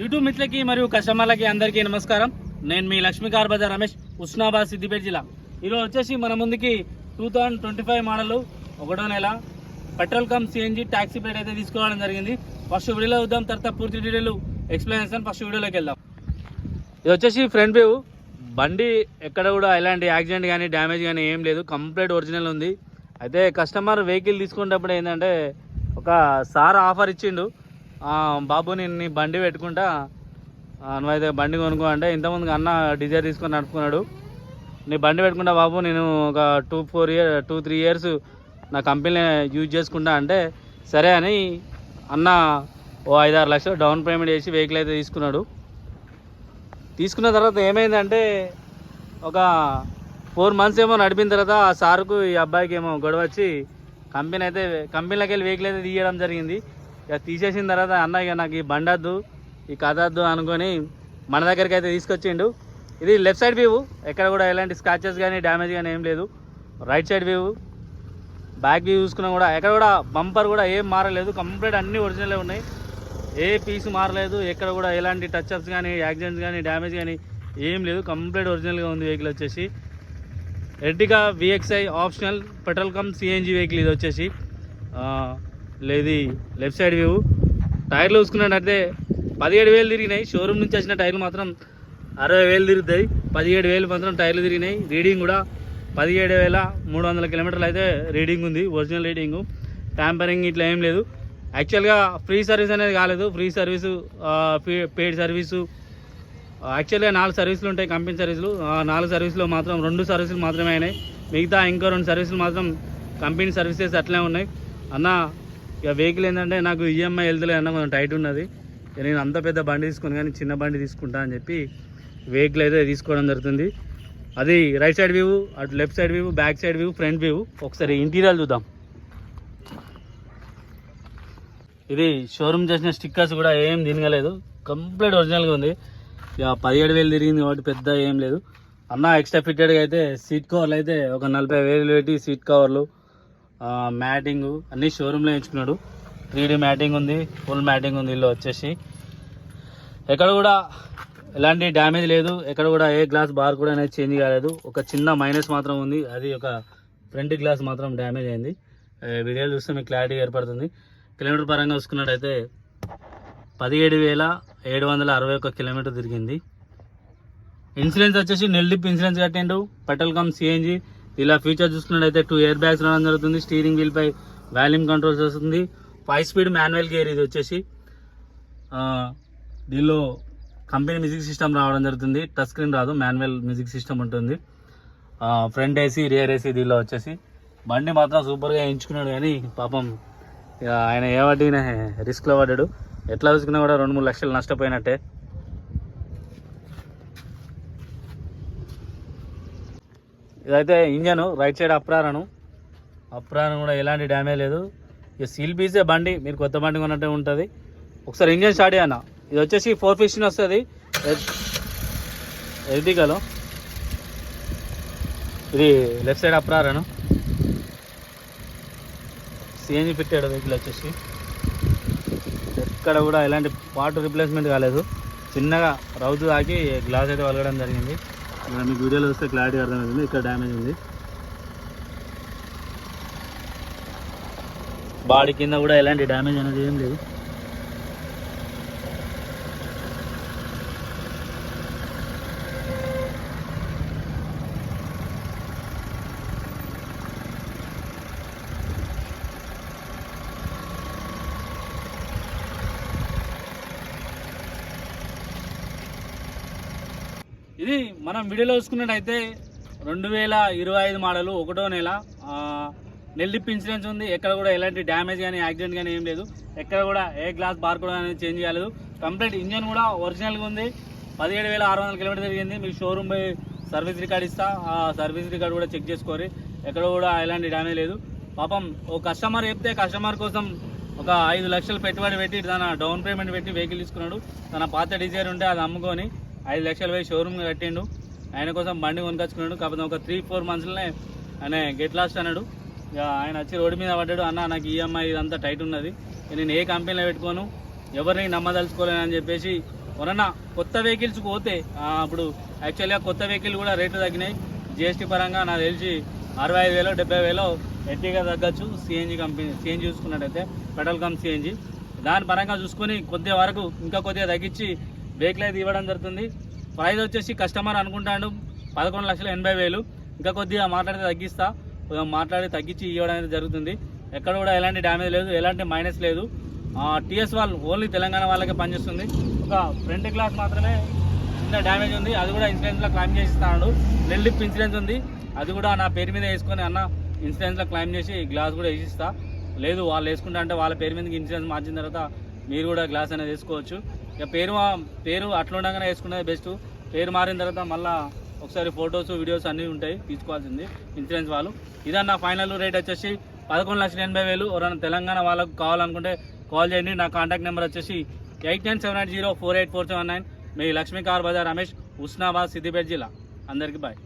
YouTube మిత్రులకి మరియు కస్టమర్లకి అందరికీ నమస్కారం. నేను మీ లక్ష్మీకార్ బజార్ రమేష్ ఉస్నాబాద్ సిద్దిపేట జిల్లా. ఈరోజు వచ్చేసి మన ముందుకి two thousand twenty five model ఒకటో నెల. Petrol cum CNG taxi plate అయితే తీసుకోవడం జరిగింది. ఫస్ట్ వీడియోలో చూద్దాం తర్వాత పూర్తి డీటెయిల్ ఎక్స్ప్లెనేషన్ ఫస్ట్ వీడియోలోకి వెళ్దాం. ఇది వచ్చేసి ఫ్రంట్ వ్యూ. బండి ఎక్కడ కూడా ఎలాంటి యాక్సిడెంట్ కానీ డ్యామేజ్ కానీ ఏం లేదు. కంప్లీట్ ఒరిజినల్ ఉంది. అయితే కస్టమర్ వెహికల్ తీసుకునేటప్పుడు ఏంటంటే ఒక సార్ ఆఫర్ ఇచ్చిండు. బాబు నేను నీ బండి పెట్టుకుంటా. నువ్వైతే బండి కొనుక్కో అంటే ఇంతకుముందు అన్న డిజైర్ తీసుకొని నడుపుకున్నాడు. నీ బండి పెట్టుకుంటా బాబు నేను ఒక two four year two three years నా కంపెనీ యూజ్ చేసుకుంటా అంటే సరే అని అన్న ఓ ఐదారు లక్షలు డౌన్ పేమెంట్ చేసి వెహికల్ అయితే తీసుకున్నాడు. తీసుకున్న తర్వాత ఏమైందంటే ఒక ఫోర్ మంత్స్ ఏమో నడిపిన తర్వాత ఆ సార్కు ఈ అబ్బాయికి ఏమో గొడవ వచ్చి కంపెనీ అయితే కంపెనీలోకి వెళ్ళి వెహికల్ అయితే తీయడం జరిగింది. ఇక తీసేసిన తర్వాత అన్న ఇక నాకు ఈ బండద్దు వద్దు ఈ కదద్దు అనుకొని మన దగ్గరికి అయితే తీసుకొచ్చిండు. ఇది లెఫ్ట్ సైడ్ వ్యూ ఎక్కడ కూడా ఎలాంటి స్క్రాచెస్ కానీ డ్యామేజ్ కానీ ఏం లేదు. Right side view back view చూసుకున్నా కూడా ఎక్కడ కూడా బంపర్ కూడా ఏం మారలేదు. కంప్లీట్ అన్ని ఒరిజినలే ఉన్నాయి. ఏ పీస్ మారలేదు. ఎక్కడ కూడా ఎలాంటి టచ్అప్స్ కానీ యాక్సిడెంట్స్ కానీ డ్యామేజ్ కానీ ఏం లేదు. కంప్లీట్ ఒరిజినల్గా ఉంది వెహికల్ వచ్చేసి. Ertiga VXI optional petrol cum CNG vehicle ఇది వచ్చేసి. లేదు. Left side view. టైర్లు చూసుకున్నట్టయితే పదిహేడు వేలు తిరిగినాయి. షోరూమ్ నుంచి వచ్చిన టైర్లు మాత్రం అరవై వేలు తిరుగుతాయి. పదిహేడు వేలు మాత్రం టైర్లు తిరిగినాయి. రీడింగ్ కూడా పదిహేడు వేల మూడు వందల కిలోమీటర్లు అయితే రీడింగ్ ఉంది. Original reading. ట్యాంపరింగ్ ఇట్లా ఏం లేదు. యాక్చువల్గా ఫ్రీ సర్వీస్ అనేది కాలేదు. Free service paid service. యాక్చువల్గా నాలుగు సర్వీసులు ఉంటాయి కంపెనీ సర్వీసులు. నాలుగు సర్వీసులు మాత్రం రెండు సర్వీసులు మాత్రమే అయినాయి. మిగతా ఇంకో రెండు సర్వీసులు మాత్రం కంపెనీ సర్వీసెస్ అట్లే ఉన్నాయి. అన్న ఇక వెహికల్ ఏంటంటే నాకు ఈఎంఐ వెళ్తలే అన్న కొంచెం టైట్ ఉన్నది. నేను అంత పెద్ద బండి తీసుకుని కానీ చిన్న బండి తీసుకుంటా అని చెప్పి వెహికల్ అయితే తీసుకోవడం జరుగుతుంది. అది రైట్ సైడ్ వ్యూ అటు left side view back side view front view ఒకసారి ఇంటీరియర్ చూద్దాం. ఇది షోరూమ్ చేసిన స్టిక్కర్స్ కూడా ఏం తినగలేదు. కంప్లీట్ ఒరిజినల్గా ఉంది. ఇక పదిహేడు వేలు తిరిగింది కాబట్టి పెద్ద ఏం లేదు. అన్న ఎక్స్ట్రా ఫిట్టెడ్గా అయితే సీట్ కవర్లు అయితే ఒక నలభై వేలు పెట్టి సీట్ కవర్లు మ్యాటింగ్ అన్నీ షోరూంలో ఎంచుకున్నాడు. త్రీ మ్యాటింగ్ ఉంది ఫుల్ మ్యాటింగ్ ఉంది ఇల్లు వచ్చేసి. ఎక్కడ కూడా ఎలాంటి డ్యామేజ్ లేదు. ఎక్కడ కూడా ఏ గ్లాస్ బార్ కూడా అనేది చేంజ్ కాలేదు. ఒక చిన్న మైనస్ మాత్రం ఉంది. అది ఒక ఫ్రంట్ గ్లాస్ మాత్రం డ్యామేజ్ అయింది. వీడియోలు చూస్తే మీకు క్లారిటీ ఏర్పడుతుంది. కిలోమీటర్ పరంగా చూసుకున్నట్టయితే పదిహేడు వేల ఏడు వందల అరవై ఒక్క కిలోమీటర్ తిరిగింది. ఇన్సూరెన్స్ వచ్చేసి నెల్లిప్ ఇన్సూరెన్స్ కట్టిండు. పెట్రోల్ కమ్ సిఎన్జి ఇలా ఫీచర్ చూసుకున్నట్టయితే టూ ఇయర్ బ్యాగ్స్ రావడం జరుగుతుంది స్టీరింగ్ వీల్ పై వాల్యూమ్ కంట్రోల్స్ వస్తుంది ఫైవ్ స్పీడ్ మాన్యువల్ గేర్ ఇది వచ్చేసి. దీనిలో కంపెనీ మ్యూజిక్ సిస్టమ్ రావడం జరుగుతుంది. టచ్ స్క్రీన్ రాదు మాన్యువల్ మ్యూజిక్ సిస్టమ్ ఉంటుంది. ఫ్రంట్ ఏసీ రియర్ ఏసీ దీనిలో వచ్చేసి. బండి మాత్రం సూపర్గా ఎంచుకున్నాడు కానీ పాపం ఇక ఆయన ఏ వాటిన రిస్క్లో పడ్డాడు. ఎట్లా చూసుకున్నా కూడా రెండు మూడు లక్షలు నష్టపోయినట్టే. ఇదైతే ఇంజను రైట్ సైడ్ అప్రారను. అప్రారం కూడా ఎలాంటి డ్యామేజ్ లేదు. ఇక సీల్ పీసే బండి మీరు కొత్త బండి కొన్నట్టే ఉంటుంది. ఒకసారి ఇంజన్ స్టార్ట్ చేయన్న ఇది వచ్చేసి ఫోర్ ఫిఫ్టీన్ వస్తుంది. ఎర్టికలో ఇది లెఫ్ట్ సైడ్ అప్రారను. సిఎన్జి ఫిట్టాడు వెహికల్ వచ్చేసి. ఎక్కడ కూడా ఎలాంటి పార్ట్ రిప్లేస్మెంట్ కాలేదు. చిన్నగా రౌతు తాకి గ్లాస్ అయితే వలగడం జరిగింది. మీకు వీడియోలో వస్తే క్లారిటీ అర్థమవుతుంది. ఇక్కడ డ్యామేజ్ ఉంది. బాడీ కింద కూడా ఎలాంటి డ్యామేజ్ అనేది ఏం లేదు. ఇది మనం వీడియోలో చూసుకున్నట్టయితే రెండు వేల ఇరవై ఐదు మోడలు ఒకటో నెల. నెల్లిప్ ఇన్సూరెన్స్ ఉంది. ఎక్కడ కూడా ఎలాంటి డ్యామేజ్ కానీ యాక్సిడెంట్ కానీ ఏం లేదు. ఎక్కడ కూడా ఏ గ్లాస్ బార్ కూడా అనేది చేంజ్ చేయలేదు. కంప్లీట్ ఇంజన్ కూడా ఒరిజినల్గా ఉంది. పదిహేడు వేల ఆరు వందల కిలోమీటర్ తిరిగింది. మీకు షోరూమ్ పోయి సర్వీస్ రికార్డ్ ఇస్తా. ఆ సర్వీస్ రికార్డ్ కూడా చెక్ చేసుకోరి. ఎక్కడ కూడా ఎలాంటి డ్యామేజ్ లేదు. పాపం ఓ కస్టమర్ చెప్తే కస్టమర్ కోసం ఒక ఐదు లక్షలు పెట్టుబడి పెట్టి తన డౌన్ పేమెంట్ పెట్టి వెహికల్ తీసుకున్నాడు. తన పాత డిజైర్ ఉంటే అది అమ్ముకొని ఐదు లక్షలు పోయి షోరూమ్ కట్టిండు. ఆయన కోసం బండి కొనుకొచ్చుకున్నాడు. కాకపోతే ఒక త్రీ ఫోర్ మంత్స్లోనే ఆయన గెట్ లాస్ట్ అన్నాడు. ఇక ఆయన వచ్చి రోడ్డు మీద పడ్డాడు. అన్న నాకు ఈఎంఐ ఇదంతా టైట్ ఉన్నది. నేను ఏ కంపెనీలో పెట్టుకోను? ఎవరిని నమ్మదలుచుకోలేను అని చెప్పేసి ఎవరన్నా కొత్త వెహికల్స్ పోతే ఇప్పుడు యాక్చువల్గా కొత్త వెహికల్ కూడా రేట్లు తగ్గినాయి. జిఎస్టీ పరంగా నాకు తెలిసి అరవై ఐదు వేలు డెబ్బై వేలు ఎట్టిగా తగ్గచ్చు? సిఎన్జి కంపెనీ సిఎన్జి చూసుకున్నట్టయితే పెట్రోల్ కంప్ సిఎన్జి దాని పరంగా చూసుకొని కొద్ది వరకు ఇంకా కొద్దిగా తగ్గించి వెహికల్ అయితే ఇవ్వడం జరుగుతుంది. ప్రైజ్ వచ్చేసి కస్టమర్ అనుకుంటాడు పదకొండు లక్షల ఎనభై వేలు. ఇంకా కొద్దిగా మాట్లాడితే తగ్గిస్తా. కొద్దిగా మాట్లాడి తగ్గించి ఇవ్వడం అనేది జరుగుతుంది. ఎక్కడ కూడా ఎలాంటి డ్యామేజ్ లేదు ఎలాంటి మైనస్ లేదు. టీఎస్ వాళ్ళు ఓన్లీ తెలంగాణ వాళ్ళకే పనిచేస్తుంది. ఒక ఫ్రంట్ గ్లాస్ మాత్రమే చిన్న డ్యామేజ్ ఉంది. అది కూడా ఇన్సూరెన్స్లో క్లైమ్ చేసి ఇస్తున్నాడు లిప్ ఇన్సూరెన్స్ ఉంది. అది కూడా నా పేరు మీద వేసుకొని అన్న ఇన్సూరెన్స్లో క్లైమ్ చేసి గ్లాస్ కూడా వేసిస్తా. లేదు వాళ్ళు వేసుకుంటా అంటే వాళ్ళ పేరు మీదకి ఇన్సూరెన్స్ మార్చిన తర్వాత మీరు కూడా గ్లాస్ అనేది వేసుకోవచ్చు. ఇక పేరు పేరు అట్లా ఉండగానే వేసుకునేది బెస్ట్ పేరు మారిన తర్వాత మళ్ళీ ఒకసారి ఫొటోస్ వీడియోస్ అన్నీ ఉంటాయి తీసుకోవాల్సింది ఇన్సూరెన్స్ వాళ్ళు. ఇదన్న ఫైనల్ రేట్ వచ్చేసి పదకొండు లక్షల ఎనభై వేలు. ఎవరైనా తెలంగాణ వాళ్ళకు కావాలనుకుంటే కాల్ చేయండి. నా కాంటాక్ట్ నెంబర్ వచ్చేసి eight nine seven eight zero four eight four seven nine మీ లక్ష్మీ కార్ బజార్ రమేష్ హుస్నాబాద్ సిద్దిపేట జిల్లా. అందరికీ బాయ్